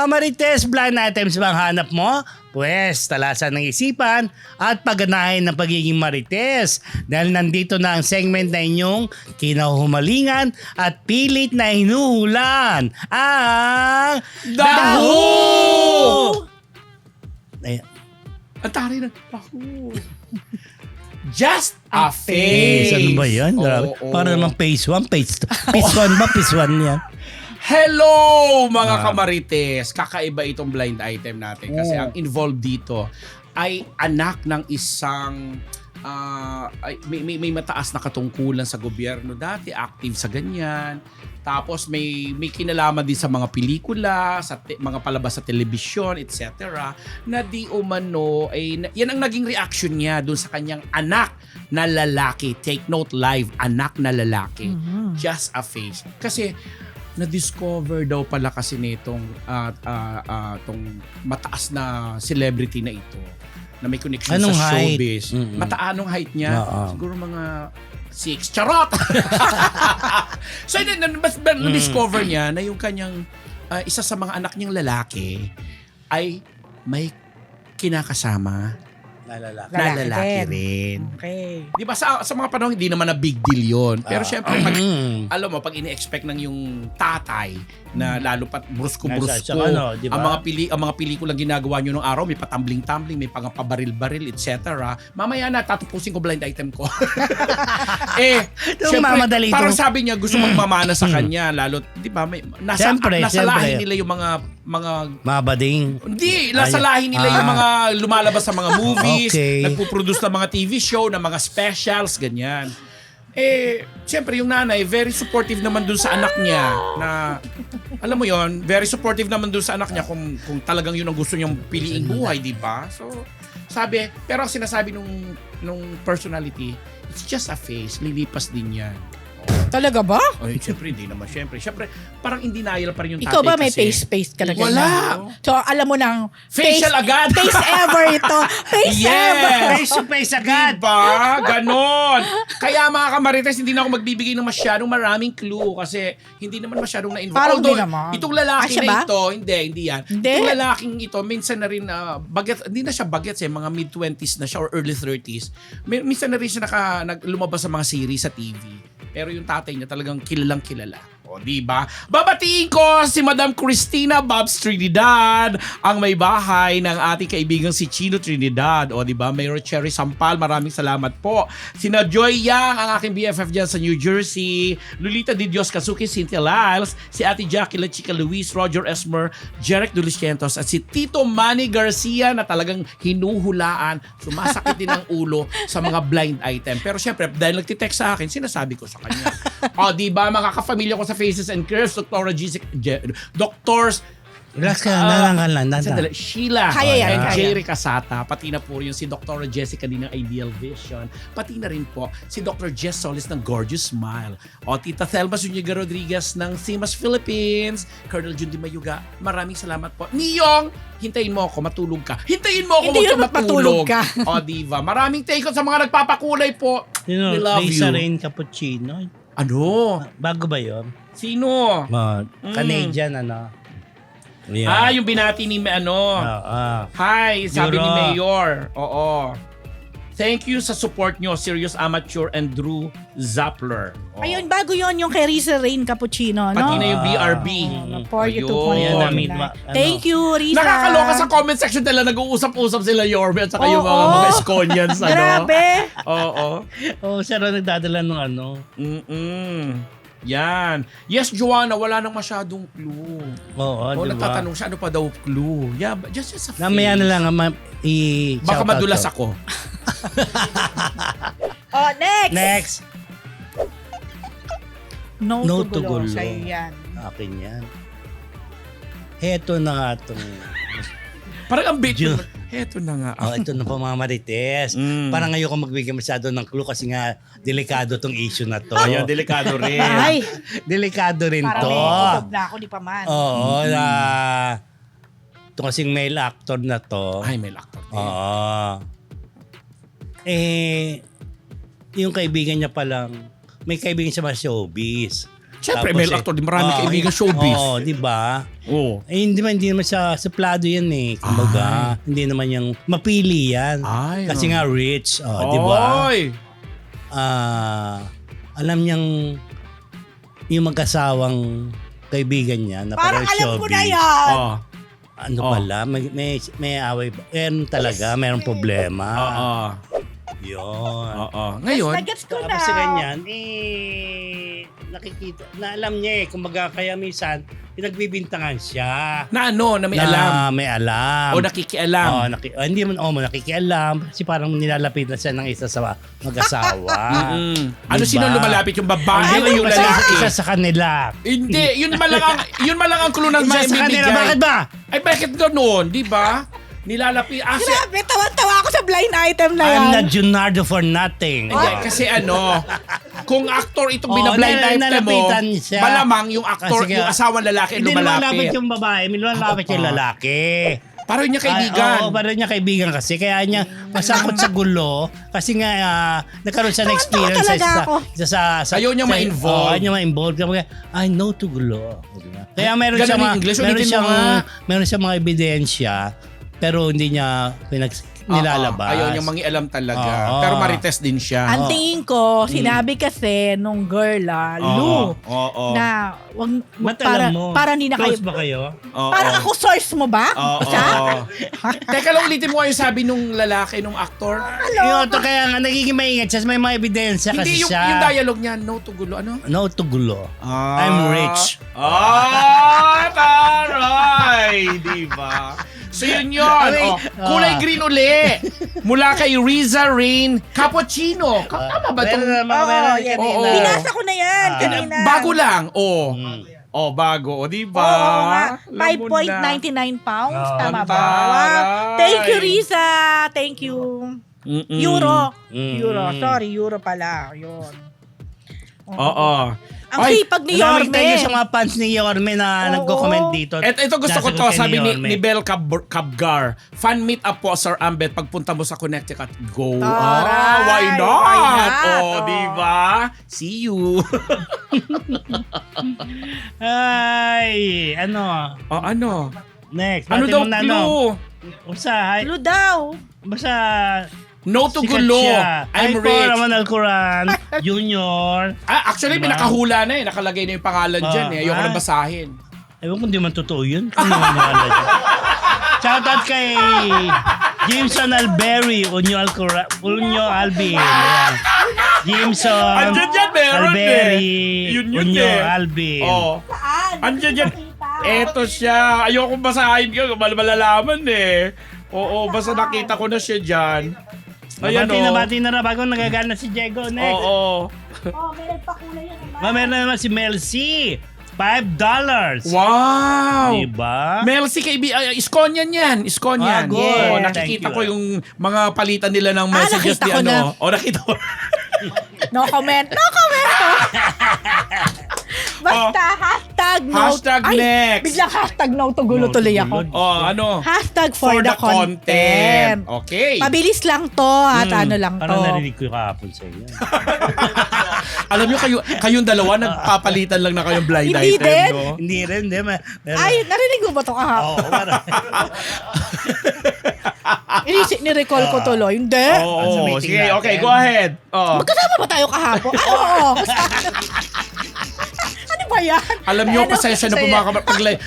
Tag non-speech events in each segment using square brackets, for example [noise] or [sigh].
Mga marites, blind items ba ang hanap mo? Pwes, talasan ng isipan at pagganahin ng pagiging marites. Dahil nandito na ang segment na inyong kinahumalingan at pilit na hinuhulan. Ang Daho! Ay, Ang tari na. Ako. [laughs] Just a face. face. Ano ba yan? Grabe. Oo, oo. Para naman phase 1, phase 2. Phase 1 ba? Phase 1 yan. [laughs] Hello mga Ah. kamarites! Kakaiba itong blind item natin kasi Oh. ang involved dito ay anak ng isang ah, ay, may, may, may mataas na katungkulan sa gobyerno dati, active sa ganyan. Tapos may may kinalaman din sa mga pelikula, sa te- mga palabas sa telebisyon, etc. na di umano ay na- yan ang naging reaction niya doon sa kanyang anak na lalaki. Take note live, anak na lalaki. Just a face. Kasi na-discover daw pala kasi nitong ah, ah, ah, tong mataas na celebrity na ito na may connection Anong sa height? showbiz. Mm-mm. Mataanong height niya? Oo. Siguro mga six. Charot! [laughs] so, yun, na, na, Mm. na-discover niya na yung kanyang ah, isa sa mga anak niyang lalaki ay may kinakasama Na Lalaki lalaki din. rin. Okay. Di ba sa, sa mga panahon hindi naman na big deal yon. Pero Ah. syempre pag Mm. alam mo, pag ini-expect ng yung tatay na lalo pat brusko-brusko, ano, di ba? ang mga pili ang mga pelikulang ginagawa nyo nung araw, may patambling-tambling, may pangapabaril-baril, etc. Mamaya na, tatapusin ko blind item ko. [laughs] eh, mamadali parang sabi niya, gusto magmamana sa kanya, lalo, di ba, may, nasa, Siyempre, nasa siyempre. lahi nila yung mga, mga Mabading. hindi, nasa lahi nila yung Ah. mga lumalabas sa mga movies, Okay. nagpo-produce ng mga TV show, ng mga specials, ganyan. Eh, siyempre yung nanay, very supportive naman dun sa anak niya na, alam mo yon very supportive naman dun sa anak niya kung, kung talagang yun ang gusto niyang piliing buhay, di ba? So, sabi, pero ang sinasabi nung, nung personality, it's just a face, lilipas din yan. Talaga ba? Ay, siyempre, hindi naman. Siyempre, siyempre, parang in denial pa rin yung tatay Ikaw ba may kasi. face-face ka na ganyan? Wala. So, alam mo nang Facial agad. Face ever ito. Face ever. Face to face agad. Diba? Ganon. Kaya mga kamarites, hindi na ako magbibigay ng masyadong maraming clue kasi hindi naman masyadong na-involve. Parang di naman. itong lalaki Ah, siya na ba? ito, hindi, hindi yan. Hindi? Itong lalaking ito, minsan na rin, ah, bagets, hindi na siya bagets eh, mga mid-20s na siya or early 30s. May, minsan na rin siya naka, nag, lumabas sa mga series sa TV. Pero yung tatay niya talagang kilalang kilala. O, di ba? Babatiin ko si Madam Christina Babs Trinidad, ang may bahay ng ating kaibigang si Chino Trinidad. O, di ba? Mayor Cherry Sampal, maraming salamat po. Sina Joy Yang, ang aking BFF dyan sa New Jersey. Lolita Di Dios Kazuki, Cynthia Lyles, si Ate Jackie La Chica Luis, Roger Esmer, Jeric Dulicientos, at si Tito Manny Garcia na talagang hinuhulaan. Sumasakit din ang ulo sa mga blind item. Pero syempre, dahil nagtitext sa akin, sinasabi ko sa kanya. [laughs] o, di ba? Makakafamilya ko sa Faces and Curves, Dr. Jessica, Je- Doctors, Relax ka, Ah, nalangan lang. Sandali, Sheila Kaya yan, and kaya. Jerry Casata, pati na po yung si Dr. Jessica din ng Ideal Vision, pati na rin po si Dr. Jess Solis ng Gorgeous Smile, o Tita Thelma Zuniga Rodriguez ng Simas Philippines, Colonel Jundi Mayuga, maraming salamat po. Niyong, hintayin mo ako, matulog ka. Hintayin mo ako, Hindi huwag ka yun, matulog ka. o, diva. Maraming thank you sa mga nagpapakulay po. Sino? We love Lisa you. Rain Cappuccino. Ano? Bago ba yun? Sino? Uh, Canadian, ano? Yeah. Ah, yung binati ni ano. Ah, ah. Hi, sabi Euro. ni Mayor. Oo. Thank you sa support nyo, Serious Amateur and Drew Zappler. Oo. Ayun, bago yon yung kay Risa Rain Cappuccino, no? Pati na yung. BRB. Oh, for you to Ayun. point Ayan, out namin na. ma- ano. Thank you, Risa. Nakakaloka sa comment section nila, nag-uusap-usap sila Yorme at saka yung mga, Oo. mga Esconians. Ano? Grabe. Oo. Oh, siya raw nagdadala ng ano. Mm-mm. Yan. Yes, Joanna, wala nang masyadong clue. Oo, o, di ba? natatanong siya, ano pa daw clue? Yeah, but just, just a face. Namaya na lang, ma- i Baka madulas ko. ako. [laughs] Oh, next. Next. No, No to to gulo. gulo. Sa'yo yan. Akin yan. Heto na nga itong... Parang ang bait. Heto na nga. Oh, ito na po mga marites. Mm. Parang ngayon ko magbigay masyado ng clue kasi nga delikado tong issue na to. Ayun, delikado rin. Ay, delikado rin parang to. may kutob na ako, di pa man. Oo, na... Ito kasing male actor na to. Ay, may actor. Oo. Eh, yung kaibigan niya palang, may kaibigan siya mga showbiz. Siyempre, Tapos male eh, actor, di marami oo, kaibigan showbiz. Oo, di ba? Oo. Eh, hindi naman, hindi naman siya suplado yan eh. Kumbaga, hindi naman yung mapili yan. Ay, Kasi nga rich, oh, di ba? Oy! Ah, alam niyang yung magkasawang kaibigan niya na Parang parang alam ko na showbiz. yan. Oh. Ano Oh. pala, may, may, may away ba? Meron talaga, mayroong problema. Oo. Yun. Oo. Ngayon, Nagets ko na. Kasi ganyan, eh, nakikita, na alam niya eh, kumbaga kaya minsan, pinagbibintangan siya. na ano, na may na alam. may alam. O nakikialam. Oh, naki, oh, hindi man, oh, nakikialam. Kasi parang nilalapit na siya ng isa sa mag-asawa. [laughs] Mm. Ano Diba? sino lumalapit yung babae Hindi o yung kasi lalaki? Isa sa kanila. Hindi, yun malang ang [laughs] yun malang ang clue ng Isa sa kanila, bakit ba? Ay bakit ganoon, 'di ba? Nilalapit ah, si- Grabe, tawa-tawa ako sa blind item na yan. I'm not Junardo for nothing. Hindi, kasi ano, kung actor itong Oo, binablind nal- item mo, siya. malamang yung actor, Kasi yung nga- asawang lalaki Hindi lumalapit lumalapit. yung babae, may lumalapit yung Oo. lalaki. Parang niya kaibigan. Oo, parang niya kaibigan kasi. Kaya niya masakot sa gulo. Kasi nga, ah, nagkaroon siya ng experience sa, talaga sa, ako. sa, sa, sa, Ayaw niya ma-involve. Oo, ayaw niya ma-involve. Kaya, I know to gulo. Kaya meron siya yung mga, English, meron nga. meron siya mga ebidensya, pero hindi niya pinag, nilalabas. Oo, ayaw niya mangialam talaga. Oo. Pero marites din siya. Ang tingin ko, sinabi kasi nung girl, ah, Lou, Oo. na wag, Ba't para, alam mo? para hindi na kayo, Close ba kayo? Oo. parang ako source mo ba? Oo. [laughs] Siya? Teka lang ulitin mo yung sabi nung lalaki, nung actor. Yun, to kaya nga, nagiging maingat siya. May mga ebidensya kasi Hindi yung, siya. yung dialogue niya, no to gulo. Ano? No to gulo. I'm rich. Ah, taray! Di ba? So yun yun. Oh, kulay ah. green uli. Mula kay Riza Rain Cappuccino. Ka- Tama ba Meron itong... na mga meron. Oo. Binasa ko na yan Ah. kanina. Bago lang. Oh. Mm. Oh, bago. O, di ba? Oo nga. Alam mo na. 5.99 pounds. Oo. Tama ba? Wow. Thank you, Risa. Thank you. Mm-mm. Euro. Mm. Euro. Sorry, euro pala. Yun. Oo. Ang Ay, sipag ni Yorme. thank you sa mga fans ni Yorme na Oo. nagko-comment dito. Et, ito gusto ko to, Nasagot kay sabi ni, Yorme. ni Bel Cab Cabgar. Fan meet up po, Sir Ambet, pagpunta mo sa Connecticut. Go. Taray, Ah, why not? why not? Oh, Oh. di ba? See you. [laughs] Ay, ano? oh, ano? Next. Ano Bati daw mo na, clue? Basta, Blue daw. basta, No to sikat gulo. siya. I'm Ay, rich. Raman Al-Quran, [laughs] Junior. Ah, actually, may Diba? nakahula na eh. Nakalagay na yung pangalan Ah, dyan eh. Ayoko ah. na basahin. Ewan ko hindi man totoo yun. Kung naman wala dyan. [laughs] Shoutout kay Jameson Alberry, Unyo Alcora, Unyo Albi. Ayan. Jameson Andyan dyan, meron Alberry, eh. Yun yun Unyo eh. Albi. Oh. Saan? Andyan dyan. Eto siya. Ayoko basahin ko. Mal malalaman eh. Oo, basta nakita ko na siya dyan. Ayan Bati na oh. bati na na bago nagagana si Diego. Next. Oo. Oh, may nagpakulay yan. Ma, meron na naman si Mel C. Five dollars. Wow! Diba? Mel C, kaibi, uh, Iskonian yan. Iskonian. Ah, good. Oo, Thank nakikita ko yung mga palitan nila ng messages nakita di ko ano. na. O, nakita ko. No comment. No comment. [laughs] Basta hashtag no. Hashtag Ay, next. Biglang hashtag no to gulo No to tuloy gulo. ako. oh, ano? Hashtag for, the, content. Okay. Mabilis lang to at Hmm, ano lang to. Parang narinig ko kahapon sa inyo. [laughs] Alam niyo kayo kayong dalawa nagpapalitan lang na kayong blind Hindi item, din. no? Hindi rin, hindi. Ma, Ay, narinig mo ba to kahapon? Oo, parang. [laughs] Inisip ni recall ko tuloy. Hindi. Oo, Sa meeting sige, natin. okay, go ahead. Oh. Magkasama ba tayo kahapon? Ah, oo. ano [laughs] ba yan? Alam niyo, Ano? pasensya na po mga kapag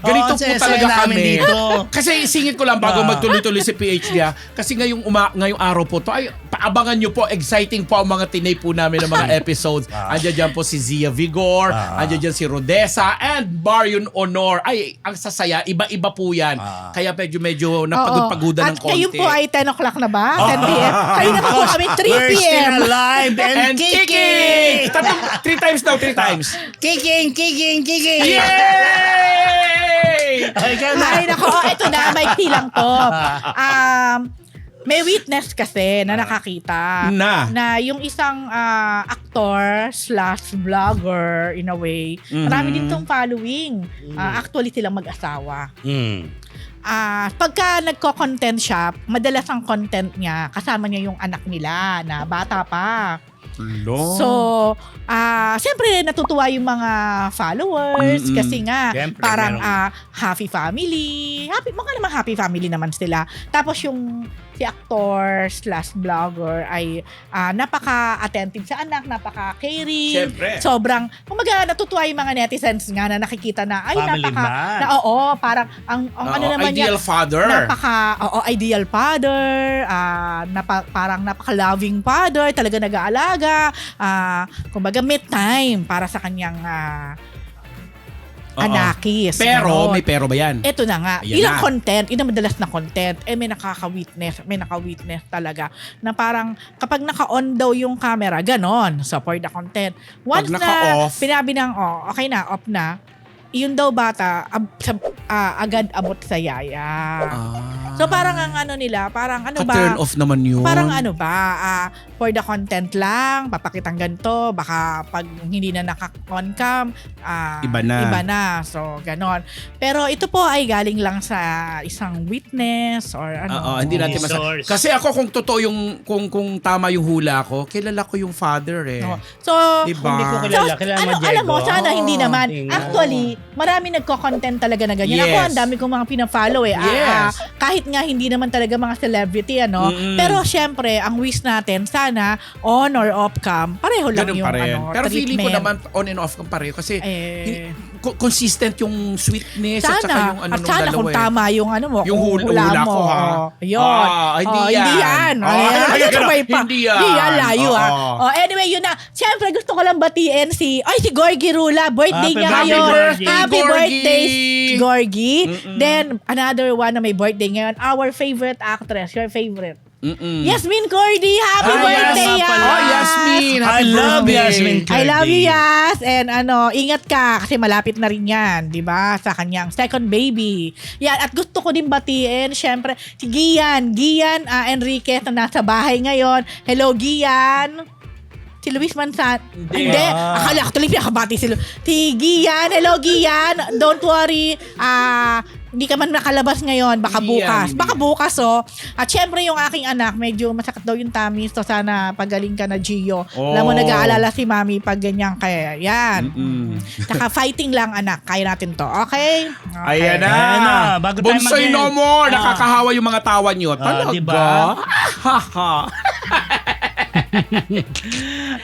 Ganito Oo, po talaga namin kami. dito. Kasi singit ko lang bago Ah. magtuloy-tuloy si PhD ah. Kasi ngayong, uma, ngayong araw po to, ay, paabangan niyo po, exciting po ang mga tinay po namin ng mga episodes. Ah. Andiyan dyan po si Zia Vigor, Ah. andiyan dyan si Rodessa, and Marion Honor. Ay, ang sasaya, iba-iba po yan. Ah. Kaya medyo medyo Oo. napagod-pagudan ng At konti. ngayon po ay 10 o'clock na ba? 10 p.m. Kayo na po kami 3 We're still p.m. alive and, And kicking! kicking! Tatlong, three times daw, three times. Kicking, kicking, kicking! Yay! Ay, nako. Oh, ito na. May hilang to. [laughs] Um, may witness kasi na nakakita Na? na yung isang ah, actor slash vlogger in a way, marami din tong following. Ah, actually silang mag-asawa. Mm. Ah, pagka nagko-content siya, madalas ang content niya kasama niya yung anak nila na bata pa. Lo. So, ah ah, siyempre natutuwa yung mga followers Mm-mm. kasi nga Siyempre, parang meron. ah, happy family. Happy, mga naman happy family naman sila. Tapos yung si actor slash vlogger ay ah, napaka-attentive sa anak, napaka-caring. Siyempre. Sobrang, kumaga natutuwa yung mga netizens nga na nakikita na, ay Family napaka, man. na oo, parang, ang, ang ano naman niya, ideal father. napaka oo, ideal father, ah, napa, parang napaka-loving father, talaga nag-aalaga, ah, kumbaga may time para sa kanyang Oo. Anakis. Pero, ganon. may pero ba yan? Ito na nga, Ayan yun ang na. content, yun ang madalas na content, eh may nakaka-witness, may naka-witness talaga, na parang kapag naka-on daw yung camera, ganon, so for the content. Once na naka-off. pinabi ng, oh, okay na, off na, yun daw bata, ab, sa- ah, agad abot sa yaya. Ah. So parang ang ano nila, parang ano ba? Ka-turn off naman yun. Parang ano ba, ah, for the content lang, papakitang ganito, baka pag hindi na naka-on cam, ah, Iba na. Iba na. So, ganon. Pero ito po ay galing lang sa isang witness or ano. Oo, hindi natin mas Source. Kasi ako kung totoo yung kung kung tama yung hula ko, kilala ko yung father eh. Oo. So, Diba? Hindi ko So, kilala. Kilala ano, mo, Diego? alam mo, sana hindi naman. Tingnan. Actually, marami nagko-content talaga na ganyan. Ako, Yes. ang dami kong mga pina-follow eh. Ah, Yes. ah, kahit nga hindi naman talaga mga celebrity, ano. Mm-mm. Pero syempre, ang wish natin, sana on or off cam, pareho lang Ganun yung pa rin. ano, Pero feeling ko treatment. naman on and off kang pareho kasi eh, consistent yung sweetness at saka sana, yung ano at nung sana dalawa kung eh. tama yung ano mo, Yung hula- hula mo. ko, ha? Oh, Ayun. Ah, hindi Oh, yan. Hindi yan. Oh, Ayan. [laughs] hindi yan. Sabay pa. Hindi yan. Hindi yan. Layo ah. Oh, anyway, yun na. Siyempre, gusto ko lang batiin si, ay, si Gorgie Rula. Birthday Happy niya ngayon. Happy Gorgie. birthday, Gorgie. Mm-mm. Then, another one na may birthday ngayon. Our favorite actress. Your favorite. Mm-mm. Yasmin Cordy. Happy Ah, birthday, yes, Yas. Oh, Yasmin. Happy I love birthday. Yasmin I love you. Yas. And ano, ingat ka kasi malapit na rin yan, di ba? Sa kanyang second baby. Yan, at gusto ko din batiin, syempre, si Gian. Gian ah, Enriquez na nasa bahay ngayon. Hello, Gian. Si Luis Mansan. Hindi. Hindi. Ah. Akala ko tuloy pinakabati si Lu- Si Gian. Hello, Gian. Don't worry. Ah, hindi ka man nakalabas ngayon. Baka Hindi yan, bukas. hindi. Baka bukas, oh. At syempre, yung aking anak, medyo masakit daw yung tummy. So, sana pagaling ka na, Gio. Alam mo, Oh. nag-aalala si mami pag ganyan kaya. Yan. Mm-mm. Saka [laughs] fighting lang, anak. Kaya natin to. Okay? okay. Ayan na. Ayan na. Bago tayo mag-end. no more. Ah. Nakakahawa yung mga tawa nyo. Ah, Talaga? diba? Haha. [laughs]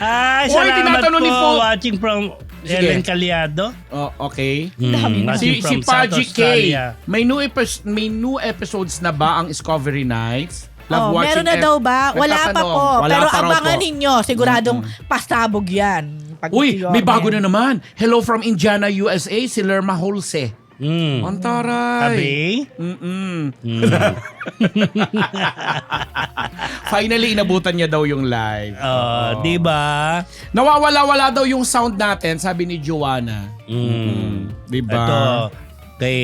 Ay, Oy, salamat po ni Fo- watching from Sige. Helen Caliado. oh, okay. Hmm, watching Si, si Paji K, may new, epis- may new episodes na ba ang Discovery Nights? Oh, meron na daw ba? Wala pa po. Wala Pero pa abangan po. ninyo. Siguradong pasabog yan. Pag Uy, may bago na naman. Hello from Indiana, USA, si Lerma Holse. Hmm. Ang taray. Sabi? Mm-mm. Hmm. [laughs] Finally, inabutan niya daw yung live. Oh, di ba? Nawawala-wala daw yung sound natin, sabi ni Joanna. Mm. Di ba? Ito, kay,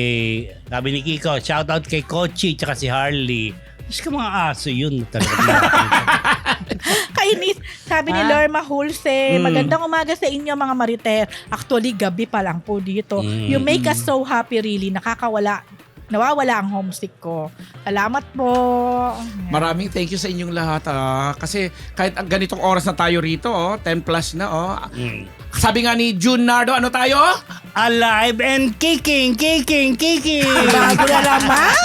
sabi ni Kiko, shoutout kay Kochi tsaka si Harley. Mas ka mga aso yun talaga. [laughs] [laughs] Kainis. Sabi ni Ha? Lorma Hulse, Mm. magandang umaga sa inyo mga marites. Actually, gabi pa lang po dito. Mm. You make us so happy really. Nakakawala. Nawawala ang homesick ko. Salamat po. Maraming thank you sa inyong lahat. Ah. Kasi kahit ang ganitong oras na tayo rito, oh, 10 plus na. Oh. Mm. Sabi nga ni June Nardo, ano tayo? Alive and kicking, kicking, kicking. Bago na naman. [laughs]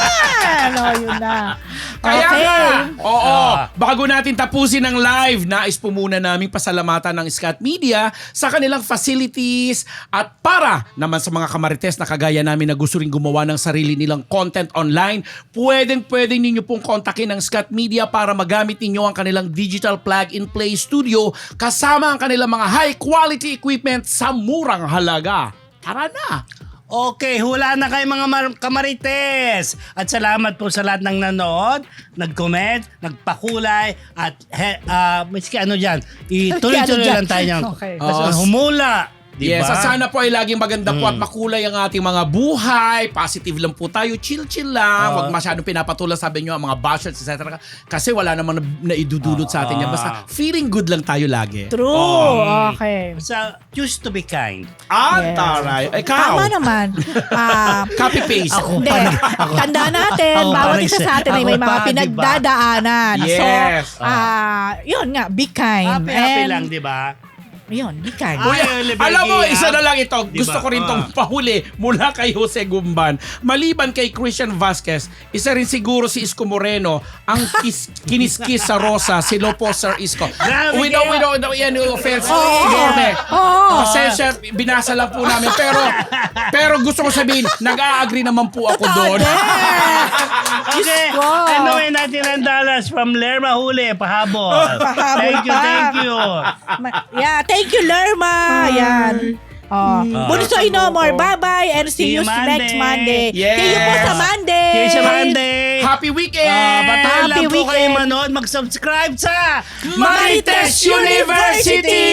O, yun na. Kaya Okay. nga, oo, Ah. bago natin tapusin ang live, nais po muna naming pasalamatan ng Scat Media sa kanilang facilities at para naman sa mga kamarites na kagaya namin na gusto rin gumawa ng sarili nilang content online, pwedeng pwedeng ninyo pong kontakin ang Scat Media para magamit ninyo ang kanilang digital plug-and-play studio kasama ang kanilang mga high-quality equipment sa murang halaga. Tara na! Okay, hula na kayo mga mar- kamarites. At salamat po sa lahat ng nanood, nag-comment, nagpakulay, at he, ah, miski ano dyan, ituloy-tuloy Ano lang tayo niyang [laughs] Okay. Oh, humula. Diba? Yes, at sana po ay laging maganda po at makulay ang ating mga buhay. Positive lang po tayo, chill-chill lang. Huwag masyadong pinapatulan sabi nyo ang mga bashers, etc. Kasi wala namang na, naidudulot sa atin yan. Basta feeling good lang tayo lagi. True. Oo. Okay. Basta choose to be kind. Ah, Yes. taray. Ikaw, Tama naman. [laughs] Ah, copy-paste. Ako Hindi. pa- Tanda natin, Ako bawat isa sa atin ay may ako mga pa, diba? pinagdadaanan. Yes. So, ah, yun nga, be kind. Happy-happy lang, di ba? Yun, gikan. Oliver alam mo, isa na lang ito. Diba? Gusto ko rin tong Ah. pahuli mula kay Jose Gumban. Maliban kay Christian Vasquez, isa rin siguro si Isko Moreno ang kis, [laughs] kiniskis sa Rosa, si Lopo Sir Isko. We don't, we don't, no, yan, no offense. Oo. Norme. Oo. Pasensya, binasa lang po namin. Pero, pero gusto ko sabihin, nag-a-agree naman po ako doon. Diyos ko. Anyway, natin ang dollars from Lerma Huli. Pahabol. Pahabol thank you, pa. thank you. Ma- yeah, thank you, Lerma. Yan. Oh. Bunso Inomor, bye-bye and see, See you you next Monday. Monday. See you po Yes. sa Monday. See you sa Monday. Happy weekend! Ah, batayan lang Happy po kayo weekend. manood. Mag-subscribe sa Marites University!